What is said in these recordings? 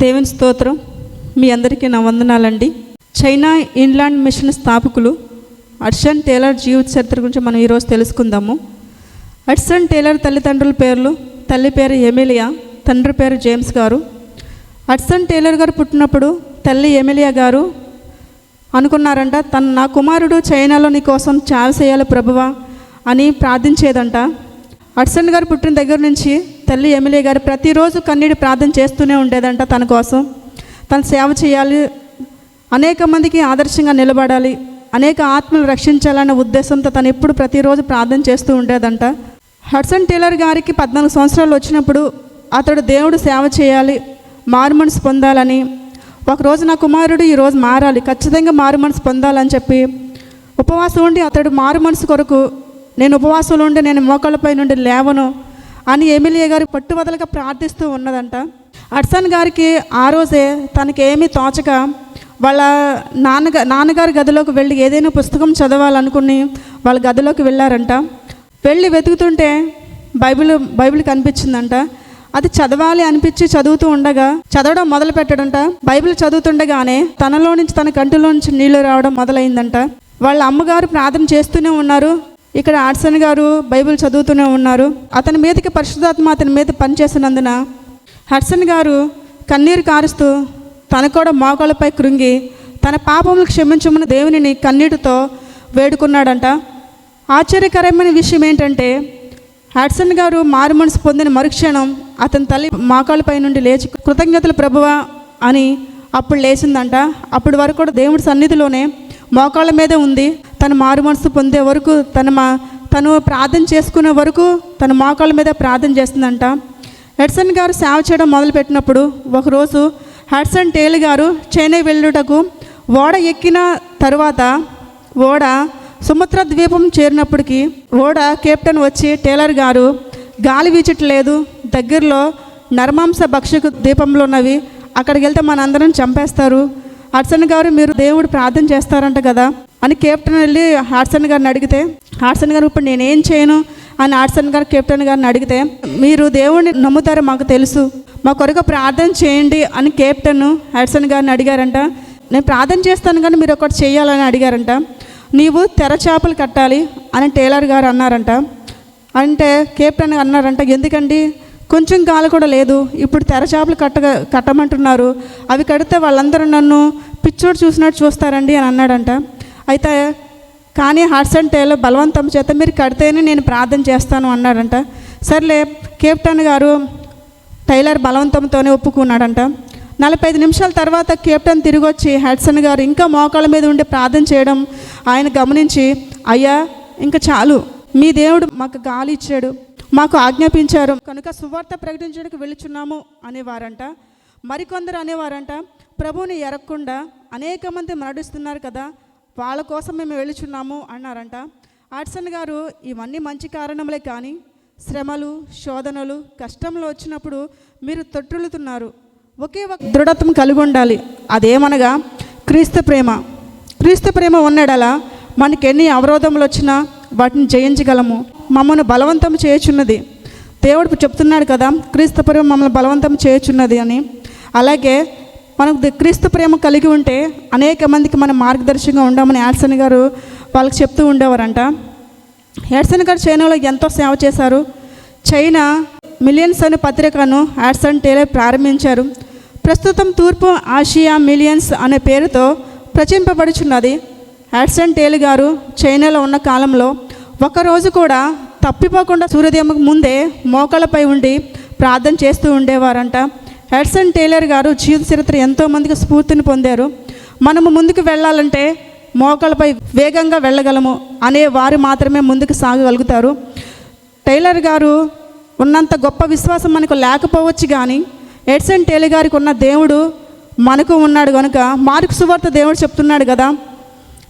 దేవుని స్తోత్రం. మీ అందరికీ నా వందనాలండి. చైనా ఇన్లాండ్ మిషన్ స్థాపకులు అడ్సన్ టేలర్ జీవిత చరిత్ర గురించి మనం ఈరోజు తెలుసుకుందాము. అడ్సన్ టేలర్ తల్లిదండ్రుల పేర్లు తల్లి పేరు ఎమిలియా తండ్రి పేరు జేమ్స్ గారు. అడ్సన్ టేలర్ గారు పుట్టినప్పుడు తల్లి ఎమిలియా గారు అనుకున్నారంట తన నా కుమారుడు చైనాలో నీ కోసం చావ చేయాలి ప్రభువా అని ప్రార్థించేదంట. అడ్సన్ గారు పుట్టిన దగ్గర నుంచి తల్లి ఎమ్మెల్యే గారు ప్రతిరోజు కన్నీడు ప్రార్థన చేస్తూనే ఉండేదంట తన కోసం. తను సేవ చేయాలి అనేక మందికి ఆదర్శంగా నిలబడాలి అనేక ఆత్మలు రక్షించాలన్న ఉద్దేశంతో తను ఎప్పుడు ప్రతిరోజు ప్రార్థన చేస్తూ ఉండేదంట. హడ్సన్ టేలర్ గారికి పద్నాలుగు సంవత్సరాలు వచ్చినప్పుడు అతడు దేవుడు సేవ చేయాలి మారు మనసు పొందాలని ఒకరోజు నా కుమారుడు ఈరోజు మారాలి ఖచ్చితంగా మారు మనసు పొందాలని చెప్పి ఉపవాసం ఉండి అతడు మారు మనసు కొరకు నేను ఉపవాసంలో ఉండి నేను మోకాళ్ళపై నుండి లేవను అని ఎమ్మెల్యే గారు పట్టువదలగా ప్రార్థిస్తూ ఉన్నదంట. అడ్సన్ గారికి ఆ రోజే తనకి తోచక వాళ్ళ నాన్నగా నాన్నగారి గదిలోకి వెళ్ళి ఏదైనా పుస్తకం చదవాలనుకుని వాళ్ళ గదిలోకి వెళ్ళారంట. వెళ్ళి వెతుకుతుంటే బైబిల్ బైబిల్ కనిపించిందంట. అది చదవాలి అనిపించి చదువుతూ ఉండగా చదవడం మొదలు పెట్టడంట. బైబిల్ చదువుతుండగానే తనలో నుంచి తన కంటిలో నుంచి నీళ్ళు రావడం మొదలైందంట. వాళ్ళ అమ్మగారు ప్రార్థన చేస్తూనే ఉన్నారు. ఇక్కడ ఆర్సన్ గారు బైబిల్ చదువుతూనే ఉన్నారు. అతని మీదకి పరిశుద్ధాత్మ అతని మీద పనిచేసినందున హడ్సన్ గారు కన్నీరు కారుస్తూ తన కూడా మోకాళ్ళపై కృంగి తన పాపములు క్షమించమని దేవునిని కన్నీటితో వేడుకున్నాడంట. ఆశ్చర్యకరమైన విషయం ఏంటంటే హ్యాడ్సన్ గారు మారు మనసు పొందిన మరుక్షణం అతని తల్లి మోకాళ్ళపై నుండి లేచి కృతజ్ఞతలు ప్రభువా అని అప్పుడు లేచిందంట. అప్పటి వరకు కూడా దేవుడి సన్నిధిలోనే మోకాళ్ళ మీదే ఉంది. తను మారు మనసు పొందే వరకు తన మా తను ప్రార్థన చేసుకునే వరకు తన మోకాళ్ళ మీద ప్రార్థన చేస్తుందంట. హెడ్సన్ గారు సేవ చేయడం మొదలుపెట్టినప్పుడు ఒకరోజు హెడ్సన్ టేల్ గారు చైనా వెళ్ళుటకు ఓడ ఎక్కిన తరువాత ఓడ సుముద్ర ద్వీపం చేరినప్పటికీ ఓడ కెప్టెన్ వచ్చి టేలర్ గారు గాలి వీచట్లేదు దగ్గరలో నర్మాంస భక్షకు ద్వీపంలో ఉన్నవి అక్కడికి వెళ్తే మనందరం చంపేస్తారు హాట్సన్ గారు మీరు దేవుడు ప్రార్థన చేస్తారంట కదా అని కెప్టెన్ వెళ్ళి హాట్సన్ గారిని అడిగితే హాట్సన్ గారు ఇప్పుడు నేనేం చేయను అని హాట్సన్ గారు కెప్టెన్ గారిని అడిగితే మీరు దేవుడిని నమ్ముతారో మాకు తెలుసు మా కొరకు ప్రార్థన చేయండి అని కెప్టెన్ హాట్సన్ గారిని అడిగారంట. నేను ప్రార్థన చేస్తాను కానీ మీరు ఒకటి చేయాలని అడిగారంట. నీవు తెర చేపలు కట్టాలి అని టైలర్ గారు అన్నారంట. అంటే కెప్టెన్ అన్నారంట ఎందుకండి? కొంచెం గాలి కూడా లేదు. ఇప్పుడు తెరచాపలు కట్టగా కట్ట కట్టమంటున్నారు. అవి కడితే వాళ్ళందరూ నన్ను పిచ్చోడు చూసినట్టు చూస్తారండి అని అన్నాడంట. అయితే కానీ హార్ట్స్ అండ్ టేలో బలవంతం చేత మీరు కడితేనే నేను ప్రార్థన చేస్తాను అన్నాడంట. సర్లే కేప్టన్ గారు టైలర్ బలవంతంతోనే ఒప్పుకున్నాడంట. నలభై ఐదు నిమిషాల తర్వాత కేప్టన్ తిరిగి వచ్చి హెడ్సన్ గారు ఇంకా మోకాళ్ళ మీద ఉండి ప్రార్థన చేయడం ఆయన గమనించి అయ్యా ఇంకా చాలు. మీ దేవుడు మాకు గాలి ఇచ్చాడు. మాకు ఆజ్ఞాపించారు. కనుక సువార్త ప్రకటించడానికి వెళుచున్నాము అనేవారంట. మరికొందరు అనేవారంట ప్రభువుని ఎరగకుండా అనేక మంది మరణిస్తున్నారు కదా వాళ్ళ కోసం మేము వెళ్ళుచున్నాము అన్నారంట. ఆట్సన్ గారు ఇవన్నీ మంచి కారణములే కానీ శ్రమలు శోధనలు కష్టంలో వచ్చినప్పుడు మీరు తొట్టులుతున్నారు ఒకే ఒక దృఢత్వం కలిగి ఉండాలి. అదేమనగా క్రీస్తు ప్రేమ. క్రీస్తు ప్రేమ ఉన్నడలా మనకి ఎన్ని అవరోధములు వచ్చినా వాటిని జయించగలము. మమ్మల్ని బలవంతం చేయుచున్నది. దేవుడు చెప్తున్నాడు కదా క్రీస్తు ప్రేమ మమ్మల్ని బలవంతం చేయుచున్నది అని. అలాగే మనకు క్రీస్తు ప్రేమ కలిగి ఉంటే అనేక మందికి మనం మార్గదర్శకంగా ఉండమని యాడ్సన్ గారు వాళ్ళకి చెప్తూ ఉండేవారంట. యాడ్సన్ గారు చైనాలో ఎంతో సేవ చేశారు. చైనా మిలియన్స్ అనే పత్రికను యాడ్సన్ టేలర్ ప్రారంభించారు. ప్రస్తుతం తూర్పు ఆసియా మిలియన్స్ అనే పేరుతో ప్రచురింపబడుచున్నది. యాడ్సన్ టేల్ గారు చైనాలో ఉన్న కాలంలో ఒకరోజు కూడా తప్పిపోకుండా సూర్యోదయంకు ముందే మోకాళ్ళపై ఉండి ప్రార్థన చేస్తూ ఉండేవారంట. హెడ్సన్ టైలర్ గారు జీవిత చరిత్ర ఎంతోమందికి స్ఫూర్తిని పొందారు. మనము ముందుకు వెళ్ళాలంటే మోకాళ్ళపై వేగంగా వెళ్ళగలము అనే వారు మాత్రమే ముందుకు సాగగలుగుతారు. టైలర్ గారు ఉన్నంత గొప్ప విశ్వాసం మనకు లేకపోవచ్చు కానీ ఎడ్సన్ టైలర్ గారికి ఉన్న దేవుడు మనకు ఉన్నాడు కనుక మార్కు సువార్త దేవుడు చెప్తున్నాడు కదా.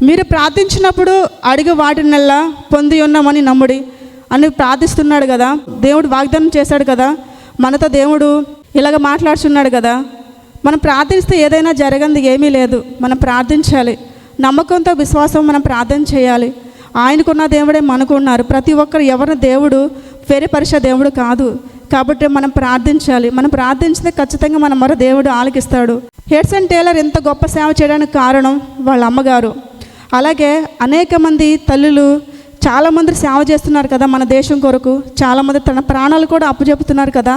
మీరు ప్రార్థించినప్పుడు అడిగి వాటినల్లా పొంది ఉన్నామని నమ్ముడి అని ప్రార్థిస్తున్నాడు కదా. దేవుడు వాగ్దానం చేశాడు కదా. మనతో దేవుడు ఇలాగ మాట్లాడుచున్నాడు కదా. మనం ప్రార్థిస్తే ఏదైనా జరగంది ఏమీ లేదు. మనం ప్రార్థించాలి. నమ్మకంతో విశ్వాసం మనం ప్రార్థన చేయాలి. ఆయనకున్న దేవుడే మనకు ఉన్నారు. ప్రతి ఒక్కరు ఎవరిన దేవుడు వేరే దేవుడు కాదు. కాబట్టి మనం ప్రార్థించాలి. మనం ప్రార్థించితే ఖచ్చితంగా మన మరో దేవుడు ఆలకిస్తాడు. హెడ్సన్ టేలర్ ఎంత గొప్ప సేవ చేయడానికి కారణం వాళ్ళ అమ్మగారు. అలాగే అనేక మంది తల్లులు చాలామంది సేవ చేస్తున్నారు కదా మన దేశం కొరకు. చాలామంది తన ప్రాణాలు కూడా అప్పచెపుతున్నారు కదా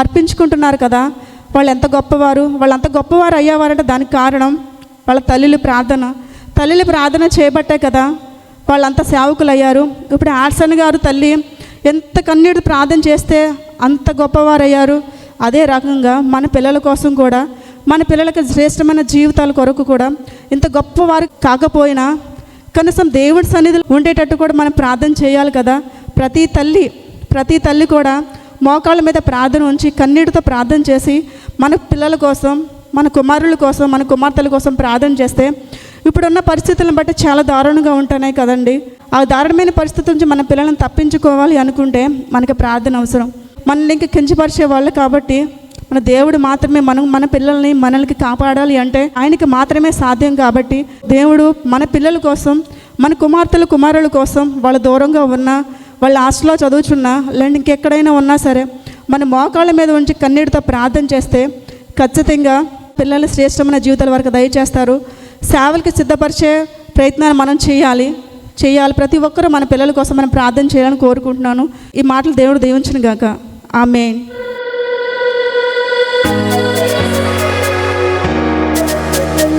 అర్పించుకుంటున్నారు కదా. వాళ్ళు ఎంత గొప్పవారు వాళ్ళు అంత గొప్పవారు అయ్యేవారంటే దానికి కారణం వాళ్ళ తల్లులు ప్రార్థన. తల్లులు ప్రార్థన చేయబట్టే కదా వాళ్ళంతా సేవకులు అయ్యారు ఇప్పుడు ఆర్సన్ గారు తల్లి ఎంత కన్నీడు ప్రార్థన చేస్తే అంత గొప్పవారు అయ్యారు అదే రకంగా మన పిల్లల కోసం కూడా మన పిల్లలకి శ్రేష్టమైన జీవితాల కొరకు కూడా ఇంత గొప్పవారు కాకపోయినా కనీసం దేవుడి సన్నిధిలో ఉండేటట్టు కూడా మనం ప్రార్థన చేయాలి కదా. ప్రతి తల్లి ప్రతి తల్లి కూడా మోకాళ్ళ మీద ప్రార్థన ఉంచి కన్నీటితో ప్రార్థన చేసి మన పిల్లల కోసం మన కుమారుల కోసం మన కుమార్తెల కోసం ప్రార్థన చేస్తే ఇప్పుడున్న పరిస్థితులను బట్టి చాలా దారుణంగా ఉంటున్నాయి కదండి. ఆ దారుణమైన పరిస్థితి నుంచి మన పిల్లలను తప్పించుకోవాలి అనుకుంటే మనకి ప్రార్థన అవసరం. మనల్ని ఇంకా కించపరిచే వాళ్ళు కాబట్టి మన దేవుడు మాత్రమే మనం మన పిల్లల్ని మనల్ని కాపాడాలి అంటే ఆయనకి మాత్రమే సాధ్యం కాబట్టి దేవుడు మన పిల్లల కోసం మన కుమార్తెల కుమారుల కోసం వాళ్ళ దూరంగా ఉన్నా వాళ్ళ హాస్టల్లో చదువుచున్నా లేదంటే ఇంకెక్కడైనా ఉన్నా సరే మన మోకాళ్ళ మీద ఉంచి కన్నీటితో ప్రార్థన చేస్తే ఖచ్చితంగా పిల్లలు శ్రేష్టమైన జీవితాల వరకు దయచేస్తారు. సేవలకి సిద్ధపరిచే ప్రయత్నాన్ని మనం చేయాలి. చేయాలి. ప్రతి ఒక్కరూ మన పిల్లల కోసం మనం ప్రార్థన చేయాలని కోరుకుంటున్నాను. ఈ మాటలు దేవుడు దీవించిన గాక. ఆమెన్.